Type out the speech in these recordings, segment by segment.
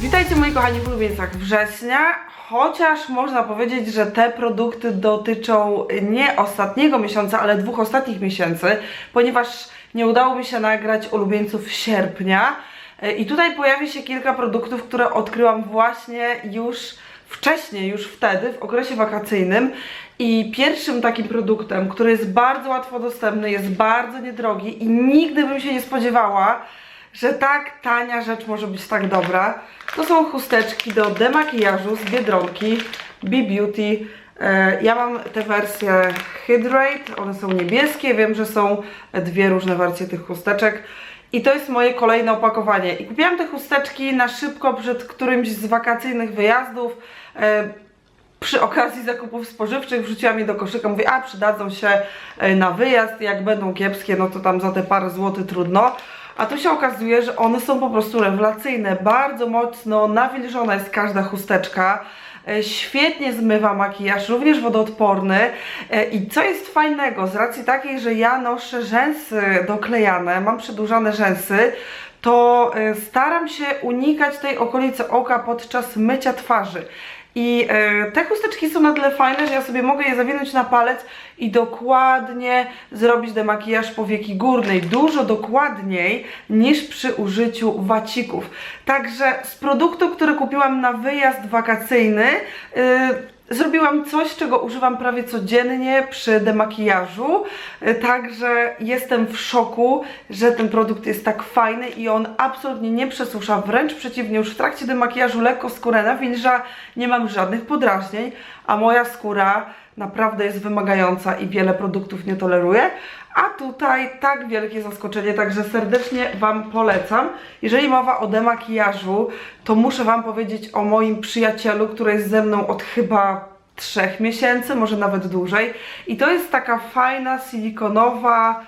Witajcie moi kochani w ulubieńcach września, chociaż można powiedzieć, że te produkty dotyczą nie ostatniego miesiąca, ale dwóch ostatnich miesięcy, ponieważ nie udało mi się nagrać ulubieńców sierpnia. E, i tutaj pojawi się kilka produktów, które odkryłam właśnie już wcześniej, już wtedy, w okresie wakacyjnym i pierwszym takim produktem, który jest bardzo łatwo dostępny, jest bardzo niedrogi i nigdy bym się nie spodziewała, że tak tania rzecz może być tak dobra. To są chusteczki do demakijażu z Biedronki B-Beauty. E, Ja mam te wersje Hydrate, one są niebieskie, wiem, że są dwie różne wersje tych chusteczek. I to jest moje kolejne opakowanie. I kupiłam te chusteczki na szybko przed którymś z wakacyjnych wyjazdów. E, przy okazji zakupów spożywczych wrzuciłam je do koszyka, mówię, a przydadzą się e, na wyjazd, jak będą kiepskie, no to tam za te parę złotych trudno. A tu się okazuje, że one są po prostu rewelacyjne, bardzo mocno nawilżona jest każda chusteczka. E, Świetnie zmywa makijaż, również wodoodporny. E, I co jest fajnego, z racji takiej, że ja noszę rzęsy doklejane, mam przedłużane rzęsy, to e, staram się unikać tej okolicy oka podczas mycia twarzy. I e, te chusteczki są na tyle fajne, że ja sobie mogę je zawinąć na palec i dokładnie zrobić demakijaż powieki górnej. Dużo dokładniej niż przy użyciu wacików. Także z produktu, który kupiłam na wyjazd wakacyjny, y, zrobiłam coś, czego używam prawie codziennie przy demakijażu. Y, Także jestem w szoku, że ten produkt jest tak fajny i on absolutnie nie przesusza, wręcz przeciwnie, już w trakcie demakijażu lekko skórę nawilża, nie mam żadnych podrażnień, a moja skóra naprawdę jest wymagająca i wiele produktów nie toleruje. A tutaj tak wielkie zaskoczenie, także serdecznie Wam polecam. Jeżeli mowa o demakijażu, to muszę Wam powiedzieć o moim przyjacielu, który jest ze mną od chyba trzech miesięcy, może nawet dłużej. I to jest taka fajna, silikonowa,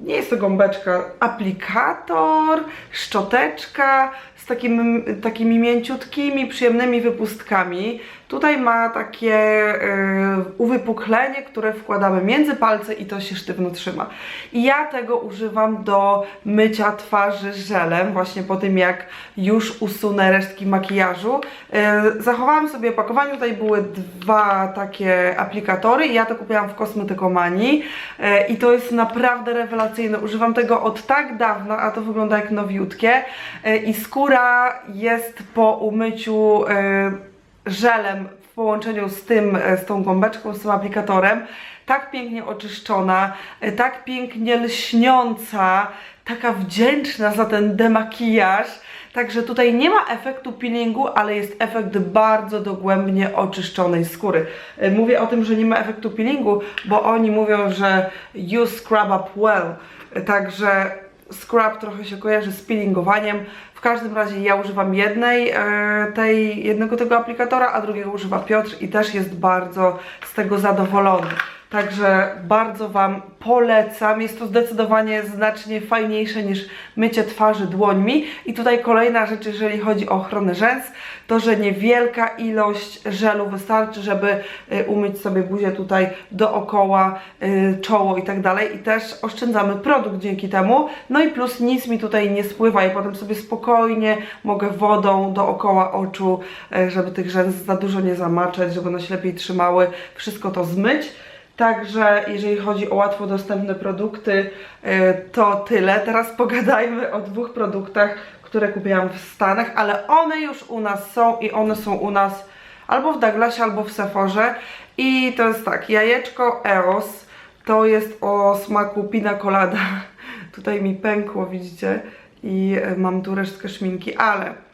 nie jest to gąbeczka, aplikator, szczoteczka z takim, takimi mięciutkimi, przyjemnymi wypustkami. Tutaj ma takie yy, uwypuklenie, które wkładamy między palce i to się sztywno trzyma. I ja tego używam do mycia twarzy żelem, właśnie po tym jak już usunę resztki makijażu. Yy, zachowałam sobie opakowanie, tutaj były dwa takie aplikatory ja to kupiłam w kosmetykomanii yy, i to jest naprawdę rewelacyjne. Używam tego od tak dawna, a to wygląda jak nowiutkie yy, i skóra jest po umyciu yy, żelem w połączeniu z tym, e, z tą gąbeczką, z tym aplikatorem, tak pięknie oczyszczona, e, tak pięknie lśniąca, taka wdzięczna za ten demakijaż. Także tutaj nie ma efektu peelingu, ale jest efekt bardzo dogłębnie oczyszczonej skóry. E, Mówię o tym, że nie ma efektu peelingu, bo oni mówią, że you scrub up well. Także scrub trochę się kojarzy z peelingowaniem. W każdym razie ja używam jednej, e, tej, jednego tego aplikatora, a drugiego używa Piotr i też jest bardzo z tego zadowolony. Także bardzo Wam polecam. Jest to zdecydowanie znacznie fajniejsze niż mycie twarzy dłońmi. I tutaj kolejna rzecz, jeżeli chodzi o ochronę rzęs, to że niewielka ilość żelu wystarczy, żeby y, umyć sobie buzię tutaj dookoła, y, czoło i tak dalej. I też oszczędzamy produkt dzięki temu. No i plus nic mi tutaj nie spływa i potem sobie spokojnie mogę wodą dookoła oczu, y, żeby tych rzęs za dużo nie zamaczać, żeby one się lepiej trzymały, wszystko to zmyć. Także jeżeli chodzi o łatwo dostępne produkty, y, to tyle. Teraz pogadajmy o dwóch produktach, które kupiłam w Stanach, ale one już u nas są i one są u nas albo w Douglasie, albo w Sephorze. I to jest tak, jajeczko EOS, to jest o smaku pina colada. Tutaj mi pękło, widzicie? I y, mam tu resztkę szminki, ale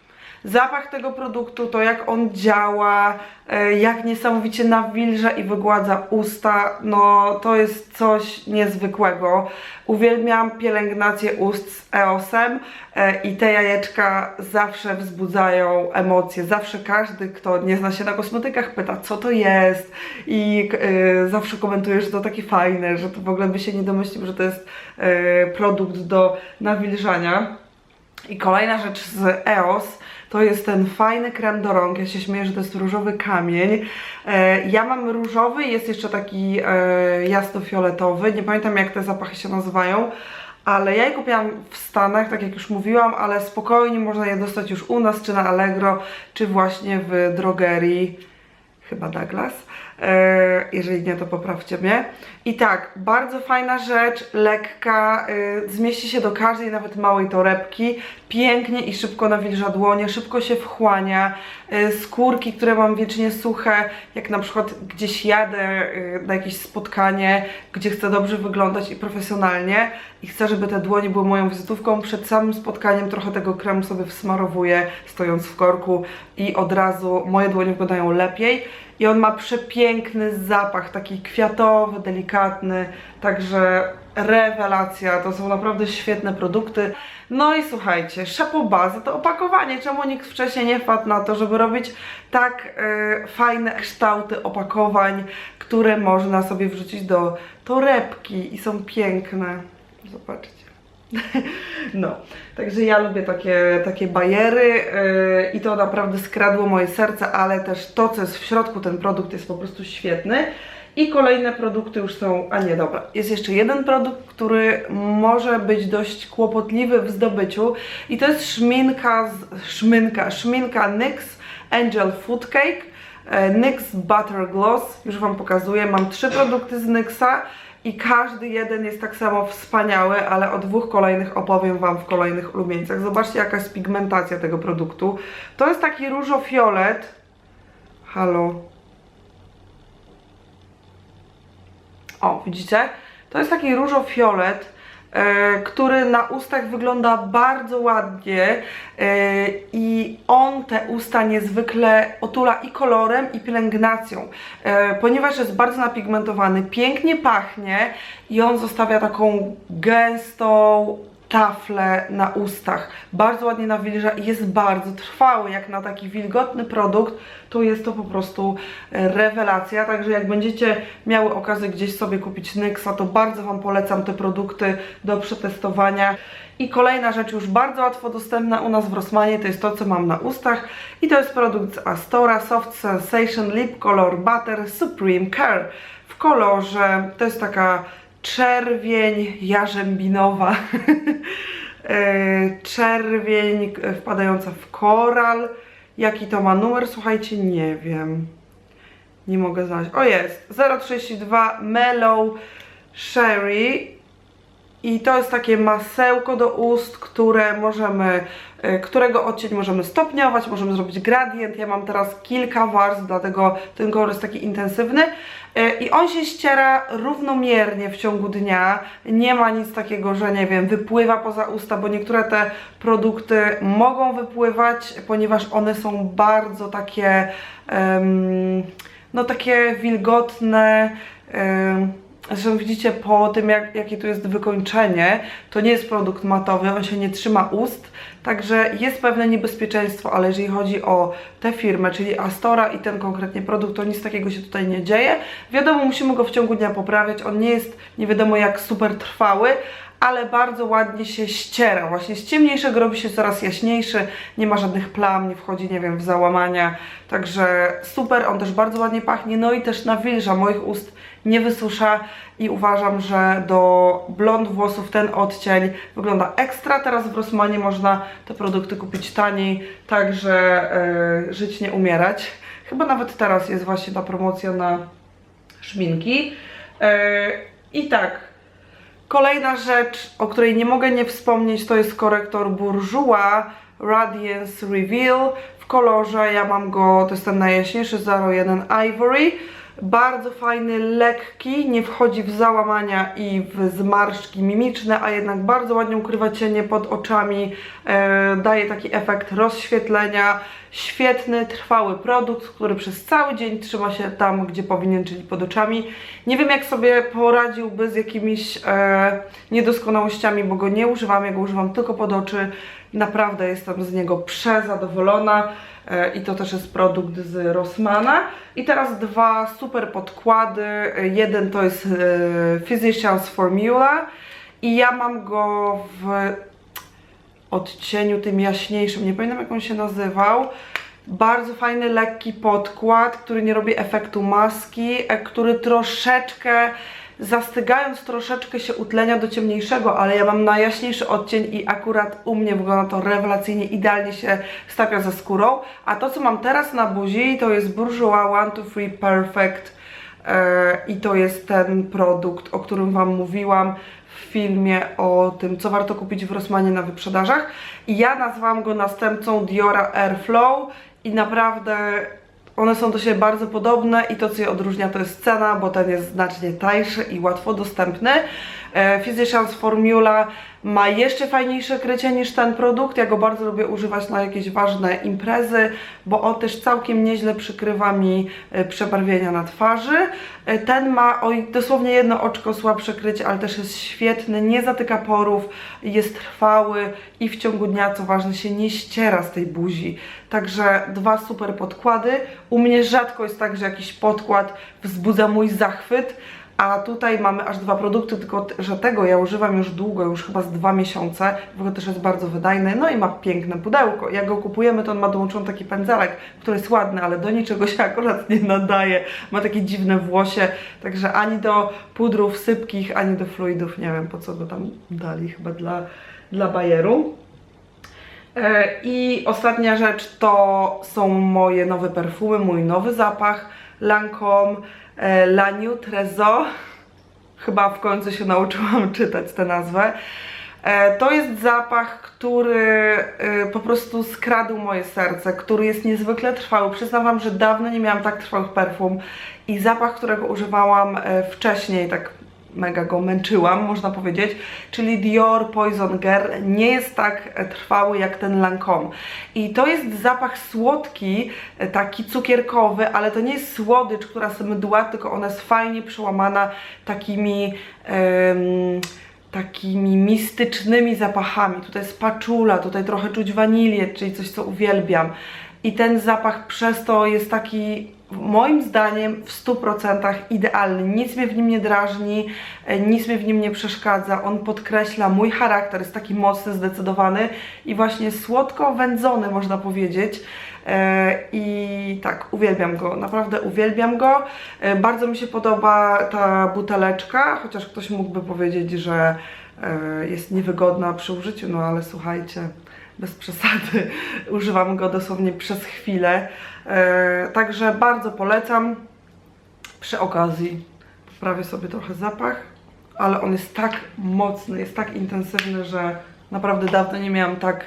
zapach tego produktu, to jak on działa, e, jak niesamowicie nawilża i wygładza usta, no to jest coś niezwykłego. Uwielbiam pielęgnację ust z EOS-em e, i te jajeczka zawsze wzbudzają emocje. Zawsze każdy, kto nie zna się na kosmetykach, pyta, co to jest i e, zawsze komentuje, że to takie fajne, że to w ogóle by się nie domyślił, że to jest produkt do nawilżania. I kolejna rzecz z EOS to jest ten fajny krem do rąk. Ja się śmieję, że to jest różowy kamień. E, ja mam różowy, jest jeszcze taki e, jasno-fioletowy. Nie pamiętam jak te zapachy się nazywają. Ale ja je kupiłam w Stanach, tak jak już mówiłam, ale spokojnie można je dostać już u nas, czy na Allegro, czy właśnie w drogerii, chyba Douglas. E, jeżeli nie, to poprawcie mnie. I tak, bardzo fajna rzecz, lekka, e, zmieści się do każdej, nawet małej torebki. Pięknie i szybko nawilża dłonie, szybko się wchłania. E, skórki, które mam wiecznie suche, jak na przykład gdzieś jadę na jakieś spotkanie, gdzie chcę dobrze wyglądać i profesjonalnie i chcę, żeby te dłonie były moją wizytówką, przed samym spotkaniem trochę tego kremu sobie wsmarowuję, stojąc w korku i od razu moje dłonie wyglądają lepiej. I on ma przepiękny zapach, taki kwiatowy, delikatny, także rewelacja, to są naprawdę świetne produkty. No i słuchajcie, szapoba za to opakowanie, czemu nikt wcześniej nie wpadł na to, żeby robić tak e, fajne kształty opakowań, które można sobie wrzucić do torebki i są piękne. Zobaczcie. No, także ja lubię takie, takie bajery yy, i to naprawdę skradło moje serce, ale też to, co jest w środku, ten produkt jest po prostu świetny. I kolejne produkty już są, a nie dobra, jest jeszcze jeden produkt, który może być dość kłopotliwy w zdobyciu i to jest szminka, z, szminka, szminka NYX Angel Food Cake, e, NYX Butter Gloss, już Wam pokazuję, mam trzy produkty z NYXa i każdy jeden jest tak samo wspaniały, ale o dwóch kolejnych opowiem Wam w kolejnych ulubieńcach. Zobaczcie jaka jest pigmentacja tego produktu. To jest taki różo-fiolet. Halo. O, widzicie? To jest taki różo-fiolet, który na ustach wygląda bardzo ładnie e, i on te usta niezwykle otula i kolorem i pielęgnacją, e, ponieważ jest bardzo napigmentowany, pięknie pachnie i on zostawia taką gęstą taflę na ustach. Bardzo ładnie nawilża i jest bardzo trwały, jak na taki wilgotny produkt, to jest to po prostu e, rewelacja. Także jak będziecie miały okazję gdzieś sobie kupić Nyxa, to bardzo Wam polecam te produkty do przetestowania. I kolejna rzecz już bardzo łatwo dostępna u nas w Rossmanie, to jest to, co mam na ustach i to jest produkt z Astora Soft Sensation Lip Color Butter Supreme Care w kolorze, to jest taka czerwień jarzębinowa, E, czerwień wpadająca w koral. Jaki to ma numer? Słuchajcie, nie wiem. Nie mogę znaleźć. O jest! 032 Mellow Sherry. I to jest takie masełko do ust, które możemy, e, którego odcień możemy stopniować, możemy zrobić gradient. Ja mam teraz kilka warstw, dlatego ten kolor jest taki intensywny. E, I on się ściera równomiernie w ciągu dnia. Nie ma nic takiego, że nie wiem, wypływa poza usta, bo niektóre te produkty mogą wypływać, ponieważ one są bardzo takie, em, no takie wilgotne. em, Zresztą widzicie po tym, jak, jakie tu jest wykończenie, to nie jest produkt matowy, on się nie trzyma ust, także jest pewne niebezpieczeństwo, ale jeżeli chodzi o tę firmę, czyli Astora i ten konkretnie produkt, to nic takiego się tutaj nie dzieje. Wiadomo, musimy go w ciągu dnia poprawiać, on nie jest nie wiadomo jak super trwały, ale bardzo ładnie się ściera. Właśnie z ciemniejszego robi się coraz jaśniejszy, nie ma żadnych plam, nie wchodzi, nie wiem, w załamania. Także super, on też bardzo ładnie pachnie, no i też nawilża moich ust, nie wysusza i uważam, że do blond włosów ten odcień wygląda ekstra. Teraz w Rossmanie można te produkty kupić taniej, także yy, żyć nie umierać. Chyba nawet teraz jest właśnie ta promocja na szminki. Yy, I tak, Kolejna rzecz, o której nie mogę nie wspomnieć, to jest korektor Bourjois Radiance Reveal w kolorze, ja mam go, to jest ten najjaśniejszy 01 Ivory. Bardzo fajny, lekki, nie wchodzi w załamania i w zmarszczki mimiczne, a jednak bardzo ładnie ukrywa cienie pod oczami, e, daje taki efekt rozświetlenia. Świetny, trwały produkt, który przez cały dzień trzyma się tam, gdzie powinien, czyli pod oczami. Nie wiem, jak sobie poradziłby z jakimiś e, niedoskonałościami, bo go nie używam, ja go używam tylko pod oczy. Naprawdę jestem z niego przezadowolona. E, I to też jest produkt z Rossmana. I teraz dwa super podkłady. Jeden to jest e, Physicians Formula i ja mam go w odcieniu, tym jaśniejszym. Nie pamiętam jak on się nazywał. Bardzo fajny, lekki podkład, który nie robi efektu maski, e, który troszeczkę zastygając troszeczkę się utlenia do ciemniejszego, ale ja mam najjaśniejszy odcień i akurat u mnie wygląda to rewelacyjnie, idealnie się stapia ze skórą. A to co mam teraz na buzi to jest Bourjois One to Free Perfect e, i to jest ten produkt, o którym Wam mówiłam w filmie o tym, co warto kupić w Rossmanie na wyprzedażach. I ja nazwałam go następcą Diora Airflow i naprawdę one są do siebie bardzo podobne i to, co je odróżnia, to jest cena, bo ten jest znacznie tańszy i łatwo dostępny. E, Physicians Formula ma jeszcze fajniejsze krycie niż ten produkt. Ja go bardzo lubię używać na jakieś ważne imprezy, bo on też całkiem nieźle przykrywa mi e, przebarwienia na twarzy. E, Ten ma oj, dosłownie jedno oczko słabsze krycie, ale też jest świetny, nie zatyka porów, jest trwały i w ciągu dnia, co ważne, się nie ściera z tej buzi. Także dwa super podkłady. U mnie rzadko jest tak, że jakiś podkład wzbudza mój zachwyt, a tutaj mamy aż dwa produkty, tylko że tego ja używam już długo, już chyba z dwa miesiące. Ogóle też jest bardzo wydajny, no i ma piękne pudełko. Jak go kupujemy, to on ma dołączony taki pędzelek, który jest ładny, ale do niczego się akurat nie nadaje. Ma takie dziwne włosie, także ani do pudrów sypkich, ani do fluidów. Nie wiem po co go tam dali, chyba dla, dla bajeru. E, I ostatnia rzecz to są moje nowe perfumy, mój nowy zapach Lancome La Nuit Trésor. Chyba w końcu się nauczyłam czytać tę nazwę. E, To jest zapach, który e, po prostu skradł moje serce, który jest niezwykle trwały. Przyznam Wam, że dawno nie miałam tak trwałych perfum i zapach, którego używałam e, wcześniej, tak mega go męczyłam, można powiedzieć, czyli Dior Poison Girl nie jest tak trwały jak ten Lancome. I to jest zapach słodki, e, taki cukierkowy, ale to nie jest słodycz, która sobie mdła, tylko ona jest fajnie przełamana takimi... em, takimi mistycznymi zapachami. Tutaj jest paczula, tutaj trochę czuć wanilię, czyli coś, co uwielbiam. I ten zapach przez to jest taki, moim zdaniem, w 100% idealny. Nic mnie w nim nie drażni, e, nic mnie w nim nie przeszkadza. On podkreśla mój charakter, jest taki mocny, zdecydowany i właśnie słodko wędzony, można powiedzieć. E, I tak, uwielbiam go, naprawdę uwielbiam go. E, Bardzo mi się podoba ta buteleczka, chociaż ktoś mógłby powiedzieć, że jest niewygodna przy użyciu, no ale słuchajcie, bez przesady, używam go dosłownie przez chwilę. E, Także bardzo polecam. Przy okazji poprawię sobie trochę zapach, ale on jest tak mocny, jest tak intensywny, że naprawdę dawno nie miałam tak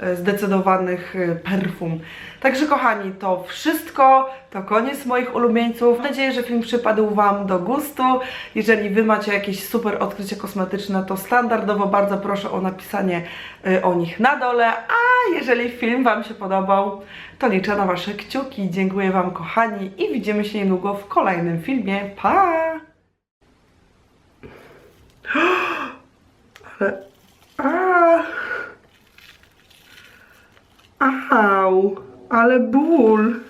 e, zdecydowanych e, perfum. Także kochani, to wszystko, to koniec moich ulubieńców. Mam nadzieję, że film przypadł Wam do gustu. Jeżeli Wy macie jakieś super odkrycie kosmetyczne, to standardowo bardzo proszę o napisanie o nich na dole, a jeżeli film Wam się podobał, to liczę na Wasze kciuki. Dziękuję Wam kochani i widzimy się niedługo w kolejnym filmie. Pa! Ale... A... Au, ale ból.